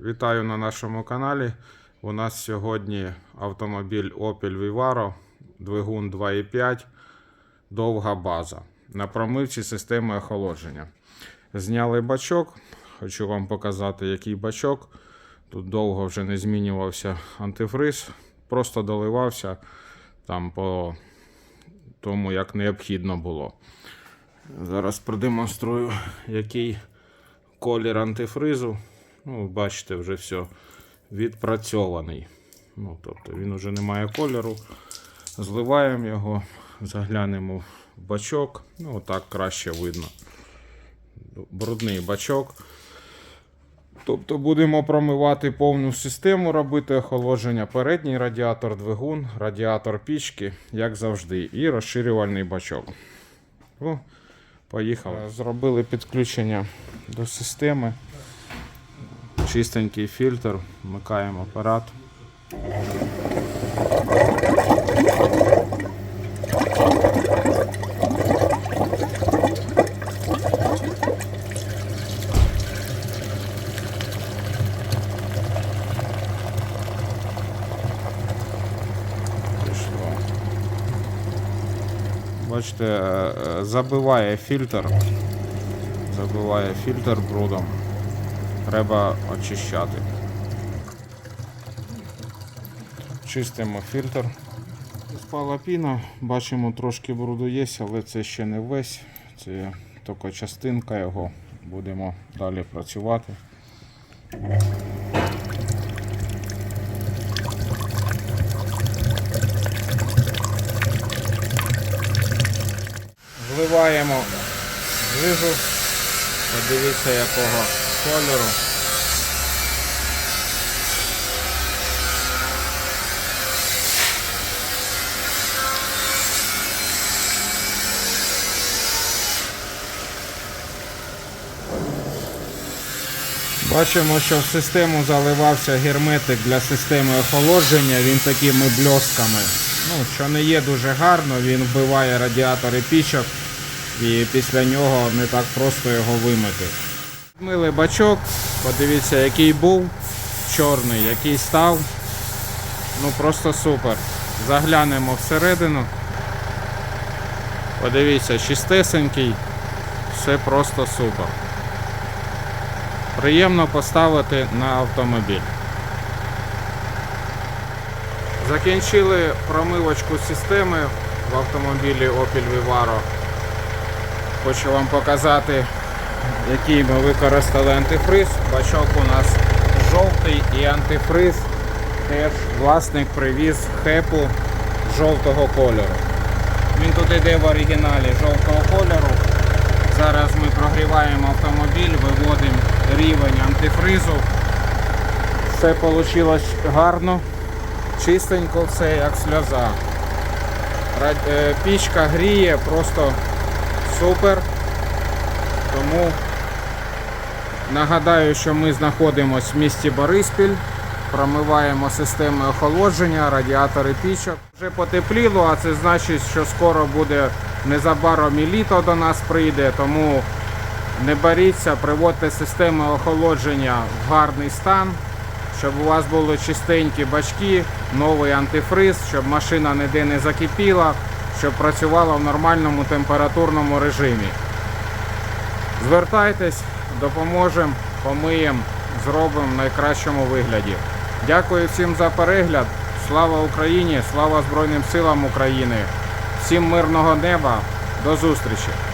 Вітаю на нашому каналі. У нас сьогодні автомобіль Opel Vivaro, двигун 2.5, довга база на промивці системи охолодження. Зняли бачок. Хочу вам показати, який бачок. Тут довго вже не змінювався антифриз, просто доливався там по тому, як необхідно було. Зараз продемонструю, який колір антифризу. Ну, бачите, вже все відпрацьований. Ну, тобто він вже не має кольору. Зливаємо його, заглянемо в бачок. Ну, так краще видно. Брудний бачок. Тобто будемо промивати повну систему, робити охолодження, передній радіатор двигун, радіатор пічки, як завжди, і розширювальний бачок. О, поїхали. Зробили підключення до системи. Чистенький фільтр, вмикаємо апарат. Пішло. Бачите, е, е, забиває фільтр. Забиває фільтр брудом. Треба очищати. Чистимо фільтр. Спала піна, бачимо трошки бруду є, але це ще не весь. Це тільки частинка його. Будемо далі працювати. Вливаємо жижу. Подивіться якого кольору. Бачимо, що в систему заливався герметик для системи охолодження, він такими бльосками. Ну, що не є дуже гарно, він вбиває радіатори пічок і після нього не так просто його вимити. Мили бачок, подивіться, який був чорний, який став. Ну просто супер. Заглянемо всередину. Подивіться, чистесенький, все просто супер. Приємно поставити на автомобіль. Закінчили промивочку системи в автомобілі Opel Vivaro. Хочу вам показати, який ми використали антифриз. Бачок у нас жовтий і антифриз теж власник привіз хепу жовтого кольору. Він тут йде в оригіналі жовтого кольору. Зараз ми прогріваємо автомобіль, виводимо рівень антифризу. Все вийшло гарно, чистенько все, як сльоза. Е, Пічка гріє просто супер. Тому нагадаю, що ми знаходимося в місті Бориспіль, промиваємо системи охолодження, радіатори пічок. Вже потепліло, а це значить, що скоро буде незабаром і літо до нас прийде, тому не боріться, приводьте системи охолодження в гарний стан, щоб у вас були чистенькі бачки, новий антифриз, щоб машина ніде не закипіла, щоб працювала в нормальному температурному режимі. Звертайтесь, допоможемо, помиємо, зробимо в найкращому вигляді. Дякую всім за перегляд. Слава Україні! Слава Збройним силам України! Всім мирного неба! До зустрічі!